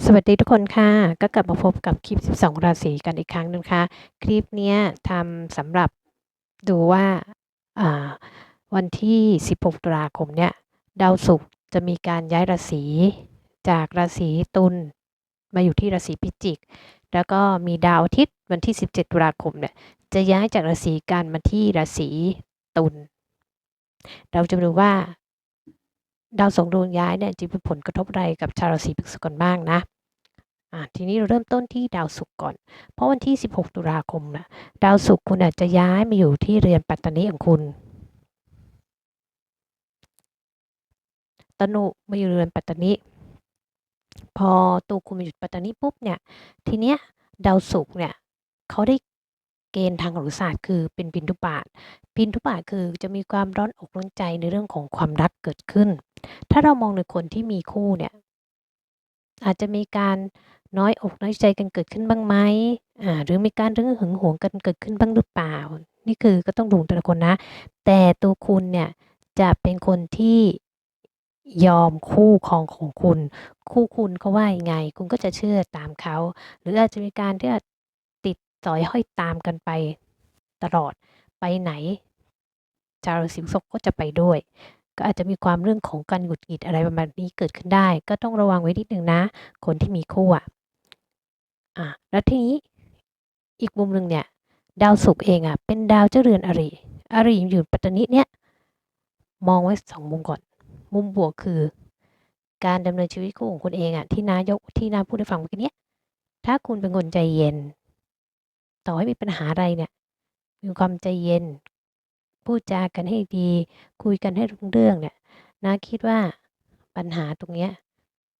สวัสดีทุกคนค่ะ ก็กลับมาพบกับคลิป 12 ราศีกันอีกครั้งหนึ่งค่ะ คลิปนี้ทำสำหรับดูว่าวันที่ 16 ตุลาคมเนี่ยดาวศุกร์จะมีการย้ายราศีจากราศีตุลมาอยู่ที่ราศีพิจิก แล้วก็มีดาวอาทิตย์วันที่ 17 ตุลาคมเนี่ยจะย้ายจากราศีกันมาที่ราศีตุลเราจะดูว่า ดาวสองดวงย้ายเนี่ยจะมีผลกระทบอะไรกับชาวราศีพฤษภกันบ้างนะทีนี้เราเริ่มต้นที่ดาวศุกร์ก่อน เพราะวันที่ 16 ตุลาคมนะดาวศุกร์คุณอาจจะย้ายมาอยู่ที่เรือนปัตตานีของคุณ ตนุมาอยู่เรือนปัตตานี พอตัวคุณมาอยู่ปัตตานีปุ๊บเนี่ย ทีเนี้ยดาวศุกร์เนี่ยเขาได้เกณฑ์ทางโหราศาสตร์คือเป็นปินทุบาทปินทุบาทคือจะมีความร้อนอกร้อนใจในเรื่องของความรักเกิดขึ้น ถ้าเรามองในคนที่มีคู่เนี่ยอาจจะมีการน้อยอกน้อยใจกันเกิดขึ้นบ้างไหมอ่าหรือมีการเรื่องหึงหวงกันเกิดขึ้นบ้างหรือเปล่า นี่คือก็ต้องดูแต่ละคนนะ แต่ตัวคุณเนี่ยจะเป็นคนที่ยอมคู่ครองของคุณ คู่คุณเขาว่ายังไง คุณก็จะเชื่อตามเขา หรืออาจจะมีการที่ติดสอยห้อยตามกันไปตลอดไปไหนชาราศีพฤษภก็จะไปด้วย ก็อาจจะมีความเรื่องของการหงุดหงิดอะไรประมาณนี้เกิดขึ้นได้ ก็ต้องระวังไว้นิดนึงนะ คนที่มีคู่อะอะแล้วทีนี้อีกมุมหนึ่งเนี่ย ดาวศุกร์เองอะเป็นดาวเจ้าเรือนอริอริอยู่ปัตตานีเนี่ยมองไว้สองมุมก่อน มุมบวกคือ การดำเนินชีวิตคู่ของคุณเองอะที่นายกที่นาพูดให้ฟังเมื่อกี้เนี้ยถ้าคุณเป็นคนใจเย็น ต่อให้มีปัญหาอะไรเนี่ยมีความใจเย็น พูดจากันให้ดี คุยกันให้รู้เรื่องเนี่ยนาคิดว่าปัญหาตรงเนี้ย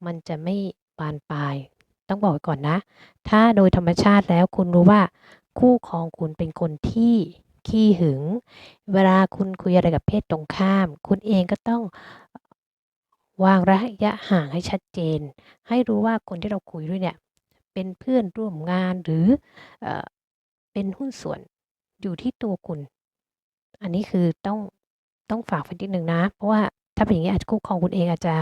มันจะไม่บานปลาย ต้องบอกไว้ก่อนนะ ถ้าโดยธรรมชาติแล้วคุณรู้ว่า คู่ครองคุณเป็นคนที่ขี้หึง เวลาคุณคุยอะไรกับเพศตรงข้าม คุณเองก็ต้องวางระยะห่างให้ชัดเจน ให้รู้ว่าคนที่เราคุยด้วยเนี่ย เป็นเพื่อนร่วมงานหรือเอเป็นหุ้นส่วนอยู่ที่ตัวคุณ อันนี้คือต้องต้องฝากไว้นิดนึงนะ เพราะว่าถ้าเป็นอย่างนี้อาจจะคู่ครองคุณเองอาจจะ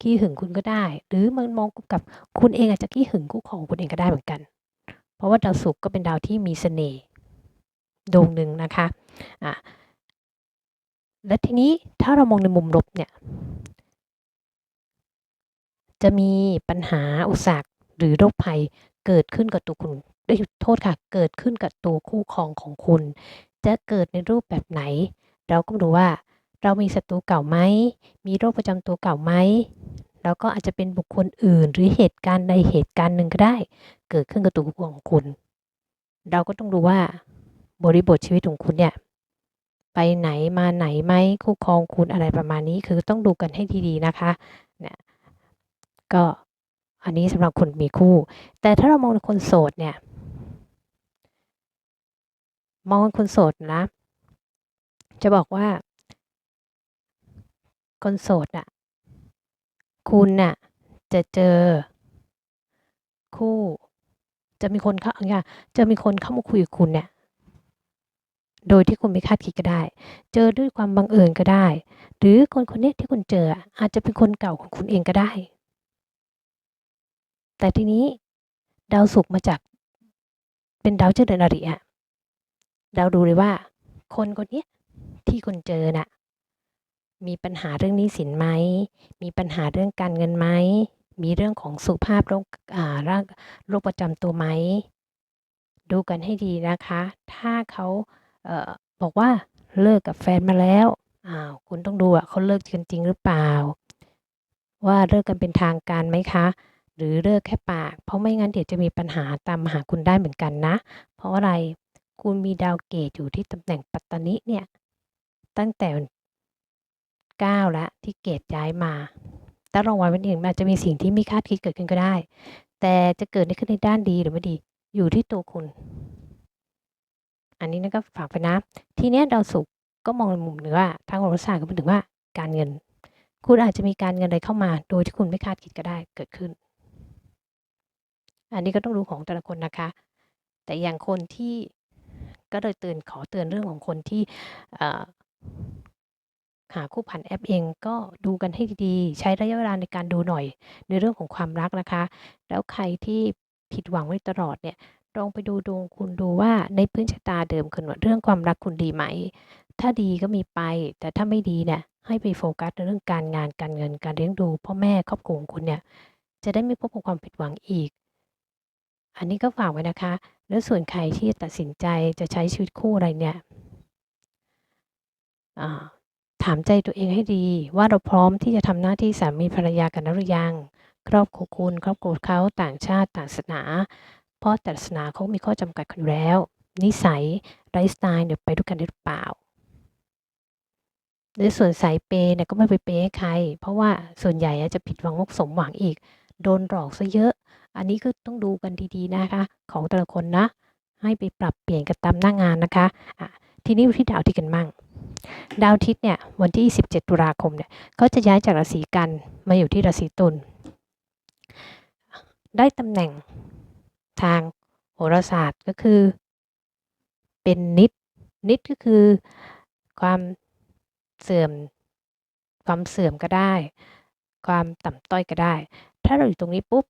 ขี้หึงคุณก็ได้ หรือมันมองกับคุณเองอาจจะขี้หึงคู่ครองคุณเองก็ได้เหมือนกัน เพราะว่าดาวศุกร์ก็เป็นดาวที่มีเสน่ห์ดวงหนึ่งนะคะอะและทีนี้ถ้าเรามองในมุมลบเนี่ย จะมีปัญหาอุปสรรคหรือโรคภัยเกิดขึ้นกับตัวคุณได้โทษค่ะ เกิดขึ้นกับตัวคู่ครองของคุณ จะเกิดในรูปแบบไหน เราก็ดูว่า เรามีศัตรูเก่าไหม มีโรคประจำตัวเก่าไหมแล้วก็อาจจะเป็นบุคคลอื่นหรือเหตุการณ์ใดเหตุการณ์หนึ่งก็ได้ เกิดขึ้นกับตัวของคุณ เราก็ต้องดูว่า บริบทชีวิตของคุณเนี่ยไปไหนมาไหนไหมคู่ครองคุณอะไรประมาณนี้คือต้องดูกันให้ดีๆนะคะเนี่ยก็อันนี้สำหรับคนมีคู่ แต่ถ้าเรามองคนโสดเนี่ย มองคนโสดนะ จะบอกว่า คนโสดน่ะคุณน่ะ จะเจอ คู่ จะมีคนเข้าเนี่ยจะมีคนเข้ามาคุยกับคุณเนี่ย โดยที่คุณไม่คาดคิดก็ได้ เจอด้วยความบังเอิญก็ได้ หรือคนคนนี้ที่คุณเจอ อาจจะเป็นคนเก่าของคุณเองก็ได้ แต่ทีนี้ ดาวศุกร์มาจาก เป็นดาวเจ้าเดือนอริอะ เราดูเลยว่า คนคนนี้ที่คุณเจอน่ะ มีปัญหาเรื่องนี้สินไหม มีปัญหาเรื่องการเงินไหม มีเรื่องของสุขภาพโรคอ่าร่างโรคประจำตัวไหม ดูกันให้ดีนะคะ ถ้าเขาเอ่อบอกว่าเลิกกับแฟนมาแล้วอ้าวคุณต้องดูอะเขาเลิกกันจริงหรือเปล่า ว่าเลิกกันเป็นทางการไหมคะ หรือเลิกแค่ปาก เพราะไม่งั้นเดี๋ยวจะมีปัญหาตามมาหาคุณได้เหมือนกันนะ เพราะอะไร คุณมีดาวเกตอยู่ที่ตำแหน่งปัตตานิเนี่ยตั้งแต่เก้าแล้วที่เกตย้ายมาถ้ารางวัลวันหนึ่งมันอาจจะมีสิ่งที่ไม่คาดคิดเกิดขึ้นก็ได้ แต่จะเกิดขึ้นในด้านดีหรือไม่ดีอยู่ที่ตัวคุณ อันนี้นะก็ฝากไปนะ ทีนี้ดาวศุกร์ก็มองในมุมหนึ่งว่าทางโหราศาสตร์ก็เป็นถึงว่าการเงิน คุณอาจจะมีการเงินอะไรเข้ามา โดยที่คุณไม่คาดคิดก็ได้เกิดขึ้น อันนี้ก็ต้องดูของแต่ละคนนะคะ แต่อย่างคนที่ ก็เลยเตือนขอเตือนเรื่องของคนที่หาคู่ผ่านแอปเองก็ดูกันให้ดี ใช้ระยะเวลาในการดูหน่อย ในเรื่องของความรักนะคะ แล้วใครที่ผิดหวังไว้ตลอดเนี่ยลองไปดูดวงคุณดูว่าในพื้นชะตาเดิมคุณเรื่องความรักคุณดีไหม ถ้าดีก็มีไป แต่ถ้าไม่ดีเนี่ยให้ไปโฟกัสในเรื่องการงานการเงินการเลี้ยงดูพ่อแม่ครอบครัวของคุณเนี่ยจะได้ไม่พบกับความผิดหวังอีก อันนี้ก็ฝากไว้นะคะ แล้วส่วนใครที่ตัดสินใจจะใช้ชีวิตคู่อะไรเนี่ยถามใจตัวเองให้ดี ว่าเราพร้อมที่จะทำหน้าที่สามีภรรยากันหรือยัง ครอบครัวคุณครอบครัวเขาต่างชาติต่างศาสนา เพราะแต่ศาสนาเขามีข้อจำกัดกันอยู่แล้ว นิสัยไลฟ์สไตล์เนี่ยไปด้วยกันได้หรือเปล่าในส่วนสายเปย์เนี่ยก็ไม่ไปเปย์ให้ใคร เพราะว่าส่วนใหญ่จะผิดหวังมกสมหวังอีก โดนหลอกซะเยอะ อันนี้ก็ต้องดูกันดีๆนะคะ ของแต่ละคนนะ ให้ไปปรับเปลี่ยนกันตามหน้างานนะคะะทีนี้ที่ดาวที่กันมั่ง ดาวทิศเนี่ยวันที่ 17 ตุลาคมเนี่ยเขาจะย้ายจากราศีกันมาอยู่ที่ราศีตุลได้ตำแหน่งทางโหราศาสตร์ก็คือ เป็นนิดนิดก็คือความเสื่อมความเสื่อมก็ได้ ความต่ำต้อยก็ได้ ถ้าเราอยู่ตรงนี้ปุ๊บ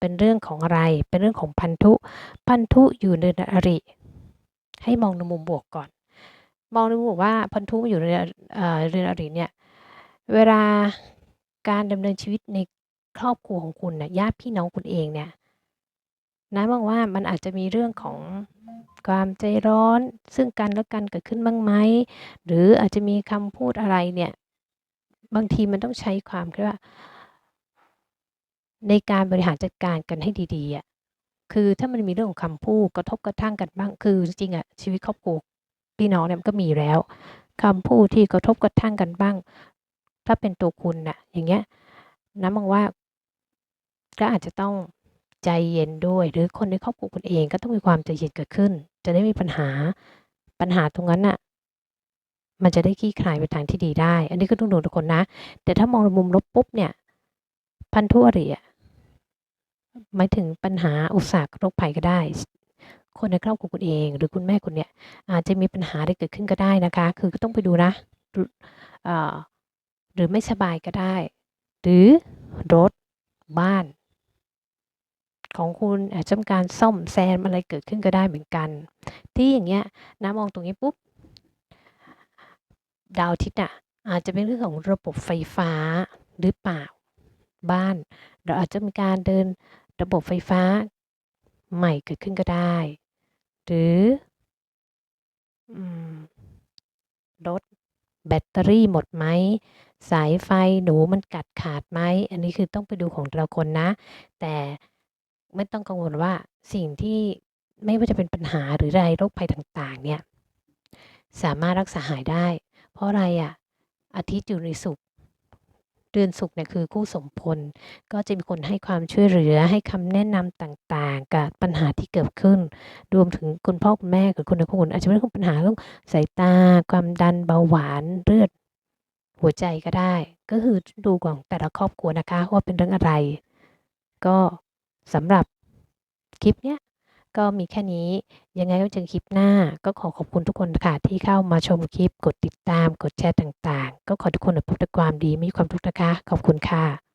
เป็นเรื่องของอะไร เป็นเรื่องของพันธุ พันธุอยู่ในอริ ให้มองในมุมบวกก่อน มองในมุมว่าพันธุอยู่ในเรือนอริเนี่ย เวลาการดำเนินชีวิตในครอบครัวของคุณเนี่ยญาติพี่น้องคุณเองเนี่ยนะมองว่ามันอาจจะมีเรื่องของความใจร้อนซึ่งกันและกันเกิดขึ้นบ้างไหมหรืออาจจะมีคำพูดอะไรเนี่ย บางทีมันต้องใช้ความคือว่า ในการบริหารจัดการกันให้ดีๆอะคือถ้ามันมีเรื่องของคำพูดกระทบกระทั่งกันบ้าง คือจริงๆอะชีวิตครอบครัวพี่น้องเนี่ยมันก็มีแล้วคำพูดที่กระทบกระทั่งกันบ้าง ถ้าเป็นตัวคุณน่ะ อย่างเงี้ยน้ำมองว่า ก็อาจจะต้องใจเย็นด้วย หรือคนในครอบครัวคุณเองก็ต้องมีความใจเย็นเกิดขึ้น จะได้มีปัญหาปัญหาตรงนั้นน่ะ มันจะได้คลี่คลายไปทางที่ดีได้ อันนี้ก็ต้องดูทุกคนนะ แต่ถ้ามองในมุมลบปุ๊บเนี่ย พันธุอริย หมายถึงปัญหาอุตสาหโรคภัยก็ได้ คนในครอบครัวคุณเอง หรือคุณแม่คุณเนี่ยอาจจะมีปัญหาได้เกิดขึ้นก็ได้นะคะ คือก็ต้องไปดูนะหรือไม่สบายก็ได้ หรือรถบ้าน ของคุณอาจจะมีการซ่อมแซมอะไรเกิดขึ้นก็ได้เหมือนกัน ที่อย่างเงี้ยนะมองตรงนี้ปุ๊บดาวทิศอะอาจจะเป็นเรื่องของระบบไฟฟ้าหรือเปล่าบ้าน เราอาจจะมีการเดิน ระบบไฟฟ้า ใหม่เกิดขึ้นก็ได้ หรือรถแบตเตอรี่หมดไหม สายไฟหนูมันกัดขาดไหม อันนี้คือต้องไปดูของเราคนนะ แต่ไม่ต้องกังวลว่าสิ่งที่ไม่ว่าจะเป็นปัญหาหรืออะไรโรคภัยต่าง ๆ เนี่ย สามารถรักษาหายได้ เพราะอะไรอะ่ะอาทิตย์อยู่ในสุข เดือนสุขเนี่ยคือคู่สมพล ก็จะมีคนให้ความช่วยเหลือให้คำแนะนำต่างๆ กับปัญหาที่เกิดขึ้น รวมถึงคุณพ่อคุณแม่หรือคนในครอบครัวอาจจะไม่ได้ปัญหาเรื่องสายตา ความดันเบาหวานเลือดหัวใจก็ได้ ก็คือดูของแต่ละครอบครัวนะคะว่าเป็นเรื่องอะไร ก็สำหรับคลิปเนี้ย ก็มีแค่นี้ ยังไงก็เจอคลิปหน้า ก็ขอขอบคุณทุกคนค่ะที่เข้ามาชมคลิป กดติดตาม กดแชร์ต่างๆ ก็ขอทุกคนพบแต่ความดีมีความทุกข์นะคะ ขอบคุณค่ะ